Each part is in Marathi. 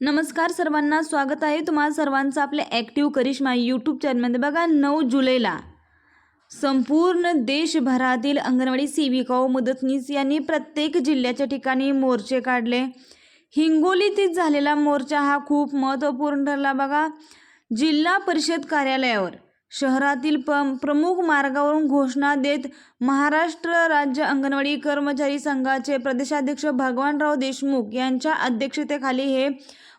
नमस्कार सर्वांना स्वागत आहे तुम्हाला सर्वांचं आपल्या ॲक्टिव्ह करिश्मा यूट्यूब चॅनलमध्ये बघा नऊ जुलैला संपूर्ण देशभरातील अंगणवाडी सेविका व मदतनीस यांनी प्रत्येक जिल्ह्याच्या ठिकाणी मोर्चे काढले. हिंगोलीतील झालेला मोर्चा हा खूप महत्त्वपूर्ण ठरला. बघा जिल्हा परिषद कार्यालयावर शहरातील प प्रमुख मार्गावरून घोषणा देत महाराष्ट्र राज्य अंगणवाडी कर्मचारी संघाचे प्रदेशाध्यक्ष भगवानराव देशमुख यांच्या अध्यक्षतेखाली हे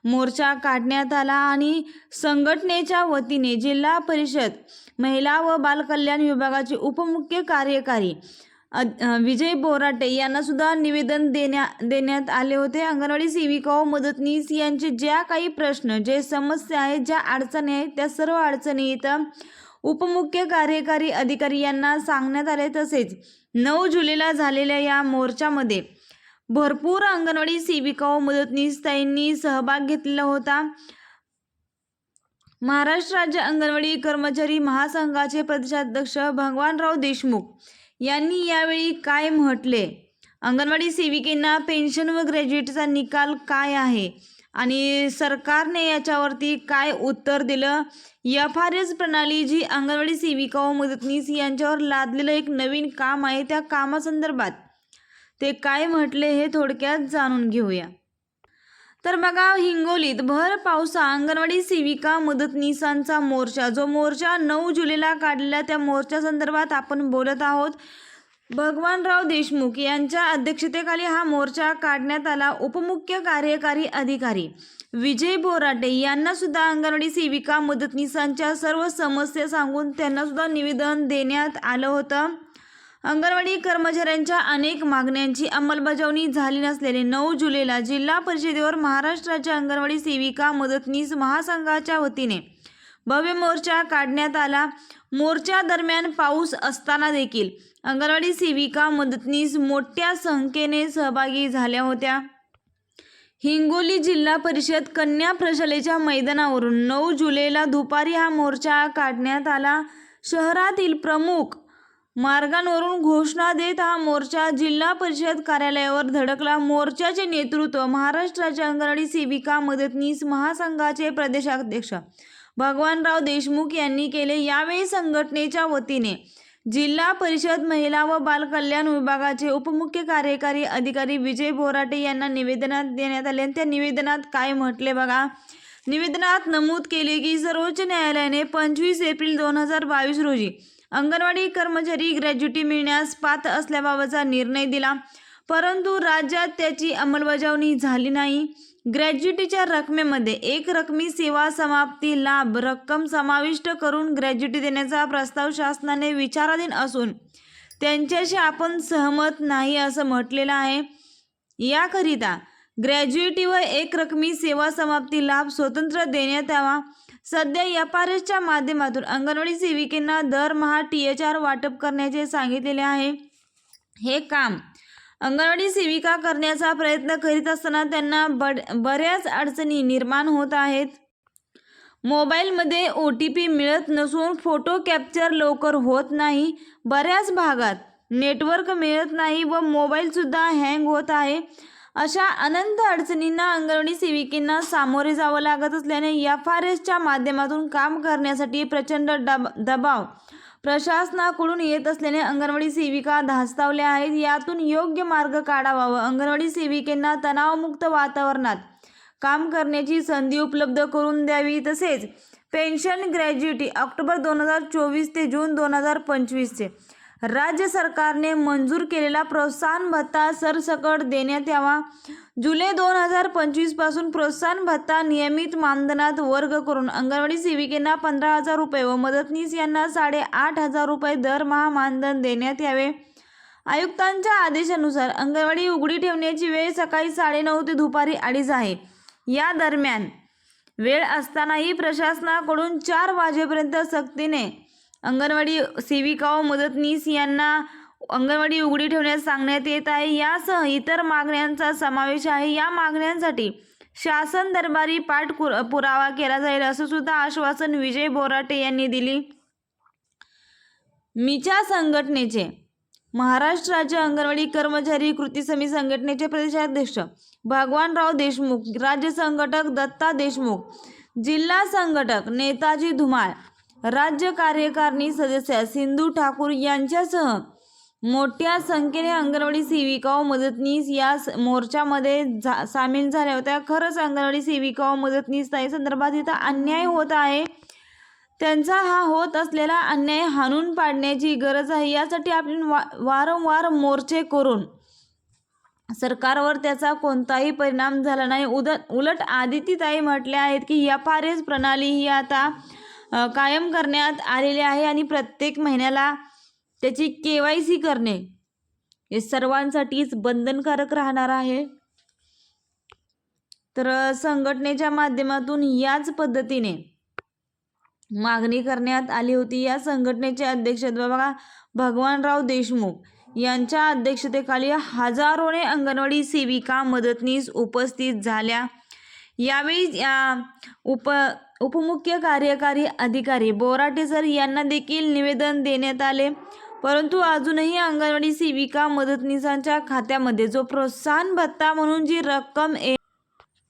मोर्चा काढण्यात आला आणि संघटनेच्या वतीने जिल्हा परिषद महिला व बालकल्याण विभागाचे उपमुख्य कार्यकारी विजय बोराटे यांना सुद्धा निवेदन देण्या देण्यात आले होते. अंगणवाडी सेविका व मदतनीस यांचे ज्या काही प्रश्न जे समस्या आहेत ज्या अडचणी आहेत त्या सर्व अडचणी इथं उपमुख्य कार्यकारी अधिकारी यांना सांगण्यात आले. तसेच नऊ जुलैला झालेल्या या मोर्चामध्ये भरपूर अंगणवाडी सेविका व मदतनीस ताईंनी सहभाग घेतलेला होता. महाराष्ट्र राज्य अंगणवाडी कर्मचारी महासंघाचे प्रदेशाध्यक्ष भगवानराव देशमुख यांनी यावेळी काय म्हटले? अंगणवाडी सेविकेंना पेन्शन व ग्रॅज्युएटचा निकाल काय आहे? आणि सरकारने याच्यावरती काय उत्तर दिलं? एफ आर एस प्रणाली जी अंगणवाडी सेविका व मदतनीस यांच्यावर लादलेलं एक नवीन काम आहे त्या कामासंदर्भात ते काय म्हटले हे थोडक्यात जाणून घेऊया. तर बघा हिंगोलीत भर पावसा अंगणवाडी सेविका मदतनीसांचा मोर्चा. जो मोर्चा नऊ जुलैला काढलेला त्या मोर्चा संदर्भात आपण बोलत आहोत. भगवानराव देशमुख यांच्या अध्यक्षतेखाली हा मोर्चा काढण्यात आला. उपमुख्य कार्यकारी अधिकारी विजय बोराटे यांना सुद्धा अंगणवाडी सेविका मदतनीसांच्या सर्व समस्या सांगून त्यांना सुद्धा निवेदन देण्यात आलं होतं. अंगणवाडी कर्मचाऱ्यांच्या अनेक मागण्यांची अंमलबजावणी झाली नसलेले नऊ जुलैला जिल्हा परिषदेवर महाराष्ट्राच्या अंगणवाडी सेविका मदतनीस महासंघाच्या वतीने भव्य मोर्चा काढण्यात आला. मोर्चा दरम्यान पाऊस असताना देखील अंगणवाडी सेविका मदतनीस मोठ्या संख्येने सहभागी झाल्या होत्या. हिंगोली जिल्हा परिषद कन्या प्रशालेच्या मैदानावरून नऊ जुलैला दुपारी हा मोर्चा काढण्यात आला. शहरातील प्रमुख मार्गांवरून घोषणा देत हा मोर्चा जिल्हा परिषद कार्यालयावर धडकला. मोर्चाचे नेतृत्व महाराष्ट्राच्या अंगणवाडी सेविका मदतनीस महासंघाचे प्रदेशाध्यक्ष भगवानराव देशमुख यांनी केले यावेळी संघटनेच्या वतीने. जिल्हा परिषद महिला व बालकल्याण विभागाचे उपमुख्य कार्यकारी अधिकारी विजय बोराटे यांना निवेदनात देण्यात आले. आणि त्या निवेदनात काय म्हटले बघा. निवेदनात नमूद केले की सर्वोच्च न्यायालयाने पंचवीस एप्रिल दोन हजार बावीस रोजी अंगणवाडी कर्मचारी ग्रॅज्युटी मिळण्यास पात्र असल्याबाबतचा निर्णय दिला. परंतु राज्यात त्याची अंमलबजावणी झाली नाही. ग्रॅज्युटीच्या रकमेमध्ये एक रकमी सेवा समाप्ती लाभ रक्कम समाविष्ट करून ग्रॅज्युटी देण्याचा प्रस्ताव शासनाने विचाराधीन असून त्यांच्याशी आपण सहमत नाही असं म्हटलेलं आहे. याकरिता ग्रॅज्युएटी व एक रकमी सेवा समाप्ती लाभ स्वतंत्र देण्यात यावा. सध्या एफ माध्यमातून अंगणवाडी सेविकेंना दरमहा टी एच आर वाटप करण्याचे सांगितलेले आहे. हे काम अंगणवाडी सेविका करण्याचा प्रयत्न करीत असताना त्यांना बड बऱ्याच अडचणी निर्माण होत आहेत. मोबाईलमध्ये ओ टी पी मिळत नसून फोटो कॅप्चर लवकर होत नाही. बऱ्याच भागात नेटवर्क मिळत नाही व मोबाईलसुद्धा हँग होत आहे. अशा अनंत अडचणींना अंगणवाडी सेविकेंना सामोरे जावं लागत असल्याने एफ आर एसच्या माध्यमातून काम करण्यासाठी प्रचंड डब दबाव प्रशासनाकडून येत असल्याने अंगणवाडी सेविका धास्तावल्या आहेत. यातून योग्य मार्ग काढावा व अंगणवाडी सेविकेंना तणावमुक्त वातावरणात काम करण्याची संधी उपलब्ध करून द्यावी. तसेच पेन्शन ग्रॅज्युटी ऑक्टोबर दोन हजार चोवीस ते जून दोन हजार पंचवीसचे राज्य सरकारने मंजूर केलेला प्रोत्साहन भत्ता सरसकट देण्यात यावा. जुलै दोन हजार पंचवीसपासून प्रोत्साहन भत्ता नियमित मानधनात वर्ग करून अंगणवाडी सेविकेंना पंधरा हजार रुपये व मदतनीस यांना साडेआठ हजार रुपये दरमहा मानधन देण्यात यावे. आयुक्तांच्या आदेशानुसार अंगणवाडी उघडी ठेवण्याची वेळ सकाळी साडेनऊ ते दुपारी अडीच आहे. या दरम्यान वेळ असतानाही प्रशासनाकडून चार वाजेपर्यंत सक्तीने अंगणवाडी सेविका व मदतनीस यांना अंगणवाडी उघडी ठेवण्यास सांगण्यात येत आहे. यासह इतर मागण्यांचा समावेश आहे. या मागण्यांसाठी शासन दरबारी पाठ पुरावा केला जाईल असं सुद्धा आश्वासन विजय बोराटे यांनी दिली. मिच्या संघटनेचे महाराष्ट्र राज्य अंगणवाडी कर्मचारी कृती समिती संघटनेचे प्रदेशाध्यक्ष भगवानराव देशमुख राज्य संघटक दत्ता देशमुख जिल्हा संघटक नेताजी धुमाळ राज्य कार्यकारिणी सदस्य सिंधू ठाकूर यांच्यासह मोठ्या संख्येने अंगणवाडी सेविका व मदतनीस या स- मोर्चामध्ये झा सामील झाल्या होत्या. खरंच अंगणवाडी सेविका व मदतनीस नाही संदर्भात इथं अन्याय होत आहे. त्यांचा हा होत असलेला अन्याय हाणून पाडण्याची गरज आहे. यासाठी आपण वा वारंवार मोर्चे करून सरकारवर त्याचा कोणताही परिणाम झाला नाही. उद उलट आदितीताई म्हटले आहेत की एफ आर एस प्रणाली ही आता कायम करण्यात आलेले आहे आणि प्रत्येक महिन्याला त्याची के वाय सी करणे हे सर्वांसाठीच बंधनकारक राहणार आहे. तर संघटनेच्या माध्यमातून याच पद्धतीने मागणी करण्यात आली होती. या संघटनेचे अध्यक्ष बाबा भगवानराव देशमुख यांच्या अध्यक्षतेखाली हजारोने अंगणवाडी सेविका मदतनीस उपस्थित झाल्या. यावेळी या उप उपमुख्य कार्यकारी अधिकारी बोराटे सर यांना देखील निवेदन देण्यात आले. परंतु अजूनही अंगणवाडी सेविका मदतनीसांच्या खात्यामध्ये जो प्रोत्साहन भत्ता म्हणून जी रक्कम ये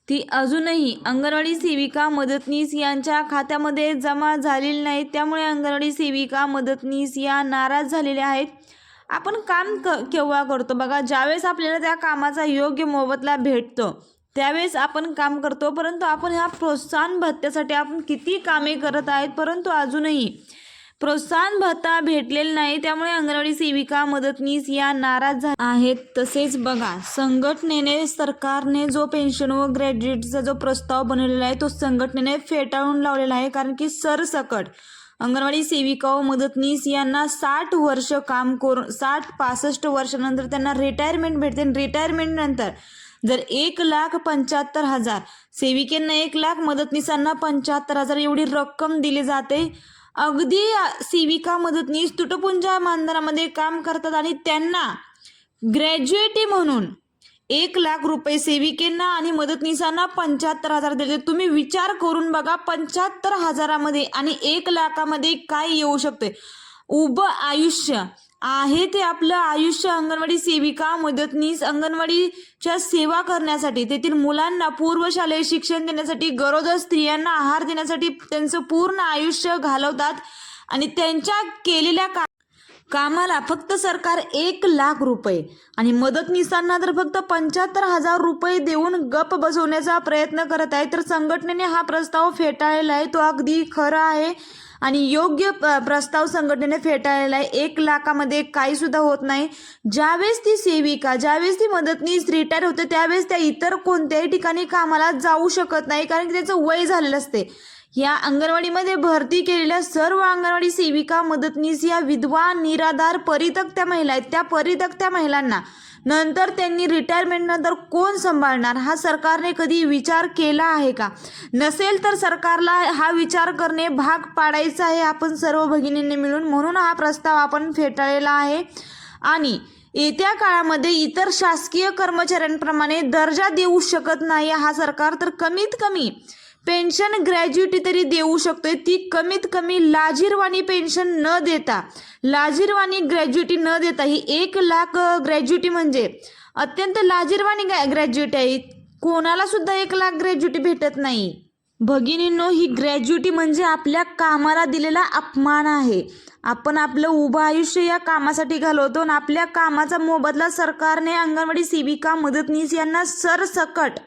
ती अजूनही अंगणवाडी सेविका मदतनीस यांच्या खात्यामध्ये जमा झालेली नाही. त्यामुळे अंगणवाडी सेविका मदतनीस या नाराज झालेल्या आहेत. आपण काम क केव्हा करतो? बघा ज्यावेळेस आपल्याला त्या कामाचा योग्य मोबदला भेटतो त्यावेळेस आपण काम करतो परंतु आपण ह्या प्रोत्साहन भत्त्यासाठी आपण किती कामे करत आहेत परंतु अजूनही प्रोत्साहन भत्ता भेटलेला नाही. त्यामुळे अंगणवाडी सेविका मदतनीस या नाराज झाल्या आहेत. तसेच बघा संघटनेने सरकारने जो पेन्शन व ग्रॅज्युएटचा जो प्रस्ताव बनवलेला आहे तो संघटनेने फेटाळून लावलेला आहे. कारण की सरसकट अंगणवाडी सेविका व मदतनीस यांना साठ वर्ष काम करून साठ पासष्ट वर्षानंतर त्यांना रिटायरमेंट भेटते. रिटायरमेंट नंतर जर एक लाख पंच्याहत्तर हजार सेविकेंना एक लाख मदतनीसांना पंच्याहत्तर हजार एवढी रक्कम दिली जाते अगदी सेविका मदतनीस तुटपुंजा मानधनामध्ये काम करतात आणि त्यांना ग्रॅज्युएटी म्हणून एक लाख रुपये सेविकेंना आणि मदतनीसांना पंच्याहत्तर हजार दिले तुम्ही विचार करून बघा पंच्याहत्तर हजारामध्ये आणि एक लाखामध्ये काय येऊ शकते? उभं आयुष्य आहे ते आपलं आयुष्य अंगणवाडी सेविका मदतनीस अंगणवाडीच्या सेवा करण्यासाठी तेथील मुलांना पूर्वशालेय शिक्षण देण्यासाठी गरोदर स्त्रियांना आहार देण्यासाठी त्यांचं पूर्ण आयुष्य घालवतात आणि त्यांच्या केलेल्या का कामाला फक्त सरकार एक लाख रुपये आणि मदतनीसांना तर फक्त पंच्याहत्तर हजार रुपये देऊन गप बसवण्याचा प्रयत्न करत आहे. तर संघटनेने हा प्रस्ताव फेटाळलेला आहे तो अगदी खरा आहे. आणि योग्य प- प्रस्ताव संघटनेने फेटाळलेला आहे. एक लाखामध्ये काही सुद्धा होत नाही. ज्यावेळेस ती सेविका ज्यावेळेस ती मदतनीस रिटायर होते त्यावेळेस त्या इतर कोणत्याही ठिकाणी कामाला जाऊ शकत नाही कारण की त्याचं वय झालेलं असते. या अंगणवाडीमध्ये भरती केलेल्या सर्व अंगणवाडी सेविका मदतनीस या विधवा निराधार परितक्त्या महिला आहेत. त्या परितक्त्या महिलांना नंतर त्यांनी रिटायरमेंटनंतर कोण सांभाळणार? हा सरकारने कधी विचार केला आहे का? नसेल तर सरकारला हा विचार करणे भाग पाडायचा आहे. आपण सर्व भगिनींनी मिळून म्हणून हा प्रस्ताव आपण फेटाळलेला आहे. आणि येत्या काळामध्ये इतर शासकीय कर्मचाऱ्यांप्रमाणे दर्जा देऊ शकत नाही. हा सरकार तर कमीत कमी पेन्शन ग्रॅज्युटी तरी देऊ शकतोय. ती कमीत कमी लाजीरवाणी पेन्शन न देता लाजीरवाणी ग्रॅज्युटी न देता ही एक लाख ग्रॅज्युटी म्हणजे अत्यंत लाजीरवाणी ग्रॅज्युटी आहे. कोणाला सुद्धा एक लाख ग्रॅज्युटी भेटत नाही. भगिनींनो ही ग्रॅज्युटी म्हणजे आपल्या कामाला दिलेला अपमान आहे. आपण आपलं उभं आयुष्य या कामासाठी घालवतो आणि आपल्या कामाचा मोबदला सरकारने अंगणवाडी सेविका मदतनीस यांना सरसकट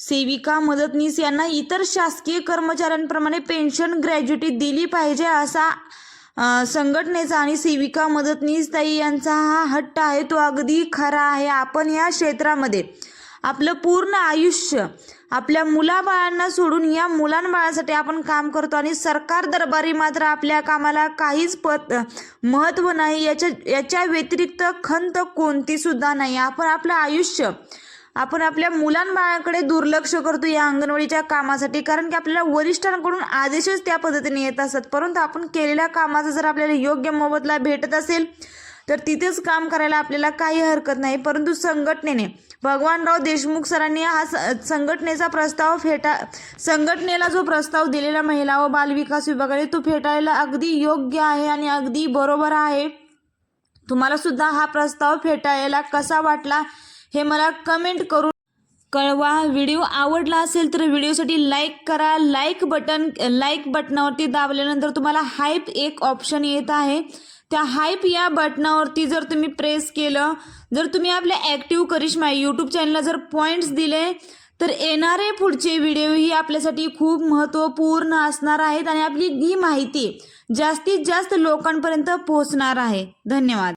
सेविका मदतनीस यांना इतर शासकीय कर्मचाऱ्यांप्रमाणे पेन्शन ग्रॅज्युटी दिली पाहिजे असा संघटनेचा आणि सेविका मदतनीस ताई यांचा हा हट्ट आहे तो अगदी खरा आहे. आपण या क्षेत्रामध्ये आपलं पूर्ण आयुष्य आपल्या मुलाबाळांना सोडून या मुलांबाळासाठी आपण काम करतो आणि सरकार दरबारी मात्र आपल्या कामाला काहीच पत महत्त्व नाही. याच्या याच्या व्यतिरिक्त खंत कोणतीसुद्धा नाही. आपण आपलं आयुष्य आपण आपल्या मुलांबाळाकडे दुर्लक्ष करतो या अंगणवाडीच्या कामासाठी कारण की आपल्याला वरिष्ठांकडून आदेशच त्या पद्धतीने येत असतात. परंतु आपण केलेल्या कामाचा जर आपल्याला योग्य मोबदला भेटत असेल तर तिथेच काम करायला आपल्याला काही हरकत नाही. परंतु संघटनेने भगवानराव देशमुख सरांनी हा संघटनेचा प्रस्ताव फेटा संघटनेला जो प्रस्ताव दिलेला महिला व बालविकास विभागाने तो फेटाळायला अगदी योग्य आहे आणि अगदी बरोबर आहे. तुम्हाला सुद्धा हा प्रस्ताव फेटाळायला कसा वाटला? हे मला कमेंट करून कळवा. व्हिडिओ आवडला असेल तर व्हिडिओसाठी लाईक करा. लाईक बटन लाईक बटनावरती दाबल्यानंतर तुम्हाला हाईप एक ऑप्शन येत आहे. त्या हाईप या बटनावरती जर तुम्ही प्रेस केलं जर तुम्ही आपल्या ॲक्टिव्ह करिश्मा यूट्यूब चॅनलला जर पॉईंट्स दिले तर येणारे पुढचे व्हिडिओ ही आपल्यासाठी खूप महत्त्वपूर्ण असणार आहेत आणि आपली ही माहिती जास्तीत जास्त लोकांपर्यंत पोहोचणार आहे. धन्यवाद.